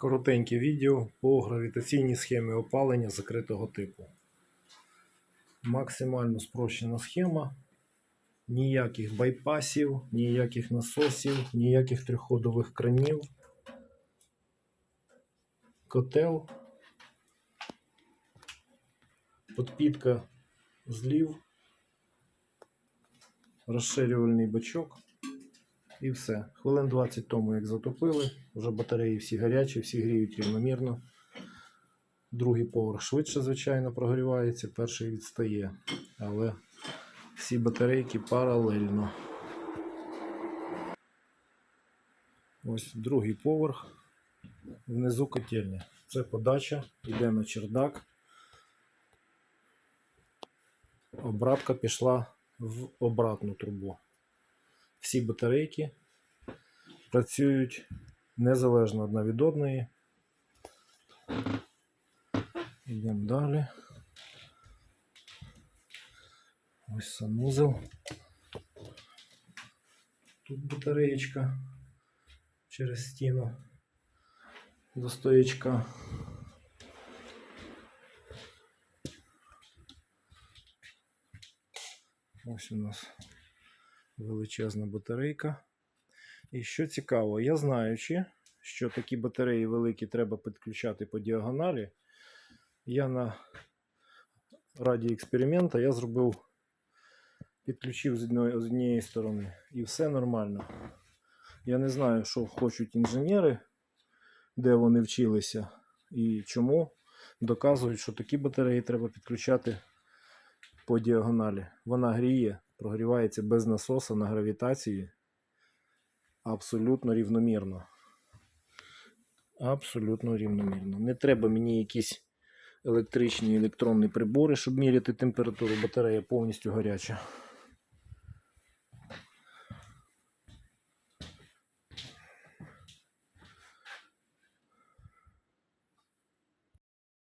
Коротеньке відео по гравітаційній схемі опалення закритого типу. Максимально спрощена схема. Ніяких байпасів, ніяких насосів, ніяких трьохходових кранів. Котел. Подпітка злів. Розширювальний бачок. І все. Хвилин 20 тому, як затопили, вже батареї всі гарячі, всі гріють рівномірно. Другий поверх швидше, звичайно, прогрівається, перший відстає. Але всі батарейки паралельно. Ось другий поверх. Внизу котельня. Це подача, йде на чердак. Обратка пішла в обратну трубу всі батарейки працюють незалежно одна від одної. Йдемо далі. Ось санузел. Тут батареєчка через стіну до стоячка. Ось у нас величезна батарейка. І що цікаво, я знаючи, що такі батареї великі треба підключати по діагоналі, я на раді експеримента я зробив, підключив з одної, з однієї сторони і все нормально. Я не знаю, що хочуть інженери, де вони вчилися і чому. Доказують, що такі батареї треба підключати по діагоналі. Вона гріє, прогрівається без насоса на гравітації абсолютно рівномірно. Абсолютно рівномірно. Не треба мені якісь електричні електронні прибори, щоб міряти температуру. Батарея повністю гаряча.